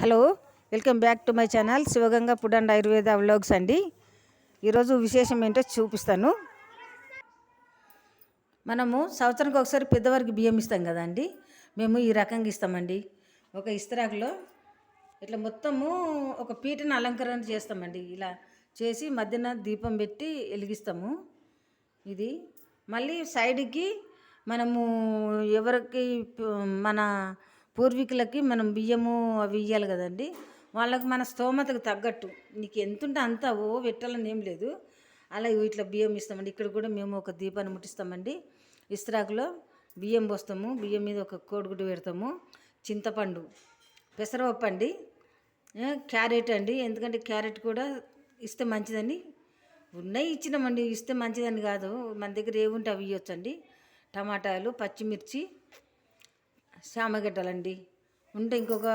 Hello welcome back to my channel Shivaganga food and Ayurveda vlogs అండి. ఈరోజు విశేషం ఏంటో చూపిస్తాను. మనము సంవత్సరానికి ఒకసారి పెద్దవారికి బియ్యం ఇస్తాం కదండి మేము ఈ రకంగా ఇస్తామండి. ఒక ఇస్తరాకులో ఇట్లా మొత్తము ఒక పీటను అలంకరణ చేస్తామండి. ఇలా చేసి మధ్యన దీపం పెట్టి వెలిగిస్తాము. ఇది మళ్ళీ సైడ్కి మనము ఎవరికి మన పూర్వీకులకి మనం బియ్యము అవి ఇవ్వాలి కదండి. వాళ్ళకి మన స్తోమతకు తగ్గట్టు. నీకు ఎంతుంటే అంత ఓ పెట్టాలని ఏం లేదు. అలా ఇట్లా బియ్యం ఇస్తామండి. ఇక్కడ కూడా మేము ఒక దీపాన్ని ముట్టిస్తామండి. ఇస్త్రాకులో బియ్యం పోస్తాము. బియ్యం మీద ఒక కోడిగుడ్డు పెడతాము. చింతపండు పెసరపప్పు అండి. క్యారెట్ అండి. ఎందుకంటే క్యారెట్ కూడా ఇస్తే మంచిదని. ఉన్నాయి ఇచ్చినామండి. ఇస్తే మంచిదని కాదు. మన దగ్గర ఏముంటే అవి ఇవ్వచ్చండి. టమాటాలు పచ్చిమిర్చి శామగడ్డలండి ఉంటే ఇంకొక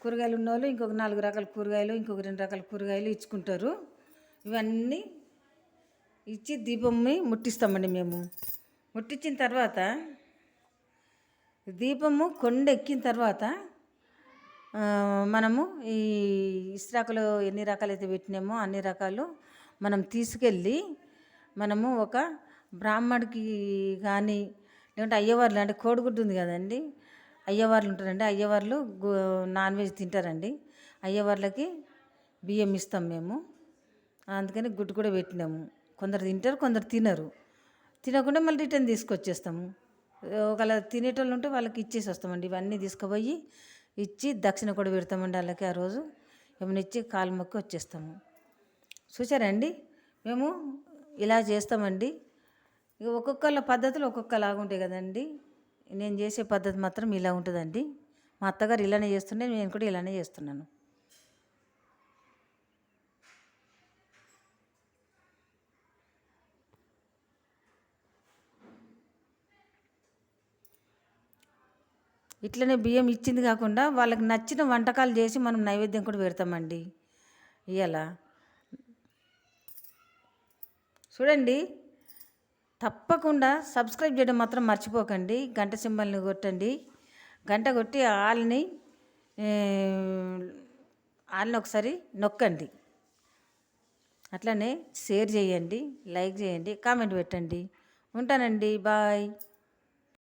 కూరగాయలు ఉన్న వాళ్ళు ఇంకొక నాలుగు రకాల కూరగాయలు ఇంకొక రెండు రకాల కూరగాయలు ఇచ్చుకుంటారు. ఇవన్నీ ఇచ్చి దీపంని ముట్టిస్తామండి మేము. ముట్టించిన తర్వాత దీపము కొండ ఎక్కిన తర్వాత మనము ఈ ఇస్రాకులు ఎన్ని రకాలైతే పెట్టినామో అన్ని రకాలు మనం తీసుకెళ్ళి మనము ఒక బ్రాహ్మడికి కానీ లేకుంటే అయ్యవార్లు అంటే కోడిగుడ్డు ఉంది కదండి. అయ్యవార్లు ఉంటారండి. అయ్యవార్లు నాన్ వెజ్ తింటారండి. అయ్యవార్లకి బియ్యం ఇస్తాం మేము. అందుకని గుడ్డు కూడా పెట్టినాము. కొందరు తింటారు కొందరు తినరు. తినకుండా మళ్ళీ రిటర్న్ తీసుకొచ్చేస్తాము ఒకవేళ తినేటోళ్ళు ఉంటే వాళ్ళకి ఇచ్చేసి వస్తామండి. ఇవన్నీ తీసుకుపోయి ఇచ్చి దక్షిణ కూడా పెడతామండి వాళ్ళకి ఆ రోజు. ఏమైనా ఇచ్చి కాలు మొక్కి వచ్చేస్తాము. చూసారండి మేము ఇలా చేస్తామండి. ఇక ఒక్కొక్కళ్ళ పద్ధతులు ఒక్కొక్కలాగా ఉంటాయి కదండి. నేను చేసే పద్ధతి మాత్రం ఇలా ఉంటుందండి. మా అత్తగారు ఇలానే చేస్తుండే నేను కూడా ఇలానే చేస్తున్నాను. ఇట్లనే బియ్యం ఇచ్చింది కాకుండా వాళ్ళకి నచ్చిన వంటకాలు చేసి మనం నైవేద్యం కూడా పెడతామండి. ఇవాళ చూడండి తప్పకుండా సబ్స్క్రైబ్ చేయడం మాత్రం మర్చిపోకండి. గంట సింబల్ని కొట్టండి. గంట కొట్టి ఆల్ని ఆల్ని ఒకసారి నొక్కండి. అట్లనే షేర్ చేయండి లైక్ చేయండి కామెంట్ పెట్టండి. ఉంటానండి. బాయ్.